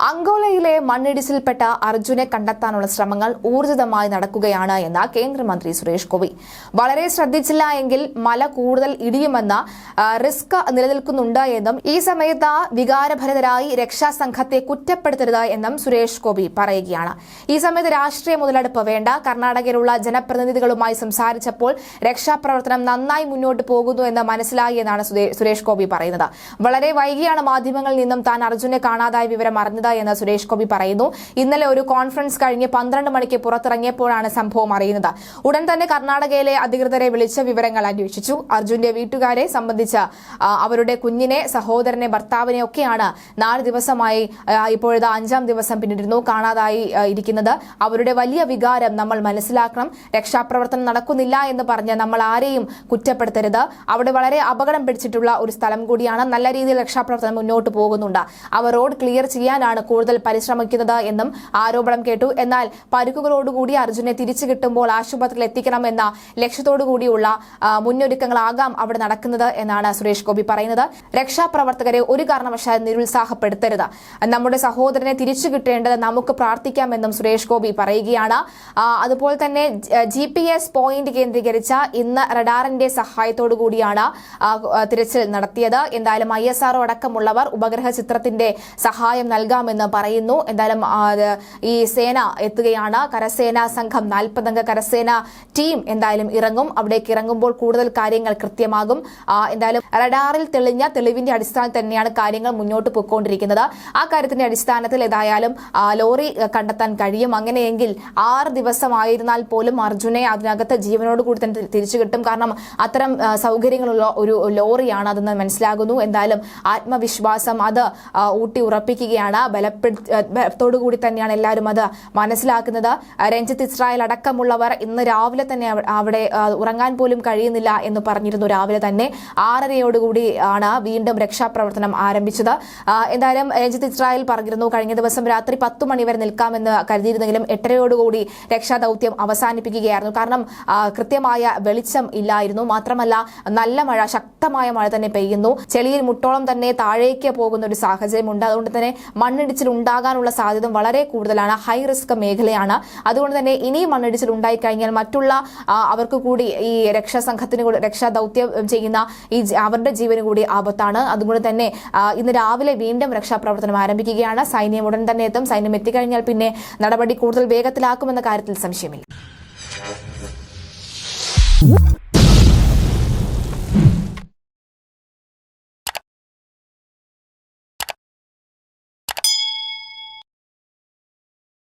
അങ്കോളയിലെ മണ്ണിടിച്ചിൽപ്പെട്ട അർജുനെ കണ്ടെത്താനുള്ള ശ്രമങ്ങൾ ഊർജിതമായി നടക്കുകയാണ് എന്ന് കേന്ദ്രമന്ത്രി സുരേഷ് ഗോപി. വളരെ ശ്രദ്ധിച്ചില്ല എങ്കിൽ മല കൂടുതൽ ഇടിയുമെന്ന റിസ്ക് നിലനിൽക്കുന്നുണ്ട് എന്നും ഈ സമയത്ത് വികാരഭരിതരായി രക്ഷാസംഘത്തെ കുറ്റപ്പെടുത്തരുത് എന്നും സുരേഷ് ഗോപി പറയുകയാണ്. ഈ സമയത്ത് രാഷ്ട്രീയ മുതലെടുപ്പ് വേണ്ട. കർണാടകയിലുള്ള ജനപ്രതിനിധികളുമായി സംസാരിച്ചപ്പോൾ രക്ഷാപ്രവർത്തനം നന്നായി മുന്നോട്ട് പോകുന്നു എന്ന് മനസ്സിലായി എന്നാണ് സുരേ- സുരേഷ് ഗോപി പറയുന്നത്. വളരെ വൈകിയാണ് മാധ്യമങ്ങളിൽ നിന്നും താൻ അർജുനെ കാണാതായ വിവരം അറിഞ്ഞത് എന്ന് സുരേഷ് ഗോപി പറയുന്നു. ഇന്നലെ ഒരു കോൺഫറൻസ് കഴിഞ്ഞ് പന്ത്രണ്ട് മണിക്ക് പുറത്തിറങ്ങിയപ്പോഴാണ് സംഭവം അറിയുന്നത്. ഉടൻ തന്നെ കർണാടകയിലെ അധികൃതരെ വിളിച്ച വിവരങ്ങൾ അന്വേഷിച്ചു. അർജുന്റെ വീട്ടുകാരെ സംബന്ധിച്ച് അവരുടെ കുഞ്ഞിനെ സഹോദരനെ ഭർത്താവിനെ ഒക്കെയാണ് നാല് ദിവസമായി ഇപ്പോഴത്തെ അഞ്ചാം ദിവസം പിന്നിട്ടിരുന്നു കാണാതായി ഇരിക്കുന്നത്. അവരുടെ വലിയ വികാരം നമ്മൾ മനസ്സിലാക്കണം. രക്ഷാപ്രവർത്തനം നടക്കുന്നില്ല എന്ന് പറഞ്ഞ് നമ്മൾ ആരെയും കുറ്റപ്പെടുത്തരുത്. അവിടെ വളരെ അപകടം പിടിച്ചിട്ടുള്ള ഒരു സ്ഥലം കൂടിയാണ്. നല്ല രീതിയിൽ രക്ഷാപ്രവർത്തനം മുന്നോട്ട് പോകുന്നുണ്ട്. അവർ റോഡ് ക്ലിയർ ചെയ്യാനാണ് കൂടുതൽ പരിശ്രമിക്കുന്നത് എന്നും ആരോപണം കേട്ടു. എന്നാൽ പരുക്കുകളോടുകൂടി അർജുനെ തിരിച്ചു കിട്ടുമ്പോൾ ആശുപത്രിയിൽ എത്തിക്കണമെന്ന ലക്ഷ്യത്തോടുകൂടിയുള്ള മുന്നൊരുക്കങ്ങളാകാം അവിടെ നടക്കുന്നത് എന്നാണ് സുരേഷ് ഗോപി പറയുന്നത്. രക്ഷാപ്രവർത്തകരെ ഒരു കാരണവശാലും നിരുത്സാഹപ്പെടുത്തരുത്. നമ്മുടെ സഹോദരനെ തിരിച്ചു കിട്ടേണ്ടത് നമുക്ക് പ്രാർത്ഥിക്കാമെന്നും സുരേഷ് ഗോപി പറയുകയാണ്. അതുപോലെ തന്നെ ജി പി എസ് പോയിന്റ് കേന്ദ്രീകരിച്ച ഇന്ന് റഡാറിന്റെ സഹായത്തോടു കൂടിയാണ് തിരച്ചിൽ നടത്തിയത്. എന്തായാലും ഐ എസ് അടക്കമുള്ളവർ ഉപഗ്രഹ ചിത്രത്തിന്റെ സഹായം നൽകാമെന്ന് പറയുന്നു. എന്തായാലും ഈ സേന എത്തുകയാണ്. കരസേന സംഘം നാൽപ്പതംഗ കരസേന ടീം എന്തായാലും ഇറങ്ങും. അവിടേക്ക് ഇറങ്ങുമ്പോൾ കൂടുതൽ കാര്യങ്ങൾ കൃത്യമാകും. എന്തായാലും റഡാറിൽ തെളിഞ്ഞ തെളിവിന്റെ അടിസ്ഥാനത്തിൽ തന്നെയാണ് കാര്യങ്ങൾ മുന്നോട്ട് പോയിക്കൊണ്ടിരിക്കുന്നത്. ആ കാര്യത്തിന്റെ അടിസ്ഥാനത്തിൽ ഏതായാലും ലോറി കണ്ടെത്താൻ കഴിയും. അങ്ങനെയെങ്കിൽ ആറ് ദിവസമായിരുന്നാൽ പോലും അർജുനെ അതിനകത്ത് ജീവനോട് കൂടി തന്നെ തിരിച്ചു കിട്ടും. കാരണം അത്തരം സൗകര്യങ്ങളുള്ള ഒരു ലോറിയാണ് അതെന്ന് മനസ്സിലാകുന്നു. എന്തായാലും ആത്മവിശ്വാസം അത് ഊട്ടി ഉറപ്പിക്കുകയാണ്. ബലപ്പെടുത്തോടു കൂടി തന്നെയാണ് എല്ലാവരും അത് മനസ്സിലാക്കുന്നത്. രഞ്ജിത്ത് ഇസ്രായേൽ അടക്കമുള്ളവർ ഇന്ന് രാവിലെ തന്നെ അവ- അവിടെ ഉറങ്ങാൻ പോലും കഴിയുന്നില്ല എന്ന് പറഞ്ഞിരുന്നു. രാവിലെ തന്നെ ആറരയോടുകൂടി ആണ് വീണ്ടും രക്ഷാപ്രവർത്തനം ആരംഭിച്ചത്. എന്തായാലും രഞ്ജിത്ത് ഇസ്രായേൽ പറഞ്ഞിരുന്നു കഴിഞ്ഞ ദിവസം രാത്രി പത്ത് മണിവരെ നിൽക്കാമെന്ന് കരുതിയിരുന്നെങ്കിലും എട്ടരയോടുകൂടി രക്ഷാദൌത്യം അവസാനിപ്പിക്കുകയായിരുന്നു. കാരണം കൃത്യമായ വെളിച്ചം ഇല്ലായിരുന്നു. മാത്രമല്ല നല്ല മഴ ശക്തമായ മഴ തന്നെ പെയ്യുന്നു. ചെളിയിൽ മുട്ടോളം തന്നെ താഴേക്ക് പോകുന്ന ഒരു സാഹചര്യമുണ്ട്. അതുകൊണ്ട് തന്നെ മണ്ണിടിച്ചിൽ ഉണ്ടാകാനുള്ള സാധ്യത വളരെ കൂടുതലാണ്. ഹൈ റിസ്ക് മേഖലയാണ്. അതുകൊണ്ട് തന്നെ ഇനി മണ്ണിടിച്ചിൽ ഉണ്ടായിക്കഴിഞ്ഞാൽ മറ്റുള്ള അവർക്ക് കൂടി ഈ രക്ഷാസംഘത്തിന് കൂടി രക്ഷാദൌത്യം ചെയ്യുന്ന ഈ അവരുടെ ജീവന് കൂടി ആപത്താണ്. അതുകൊണ്ട് തന്നെ ഇന്ന് രാവിലെ വീണ്ടും രക്ഷാപ്രവർത്തനം ആരംഭിക്കുകയാണ്. സൈന്യം ഉടൻ തന്നെ എത്തും. സൈന്യം എത്തിക്കഴിഞ്ഞാൽ പിന്നെ നടപടി കൂടുതൽ വേഗത്തിലാക്കുമെന്ന കാര്യത്തിൽ സംശയമില്ല.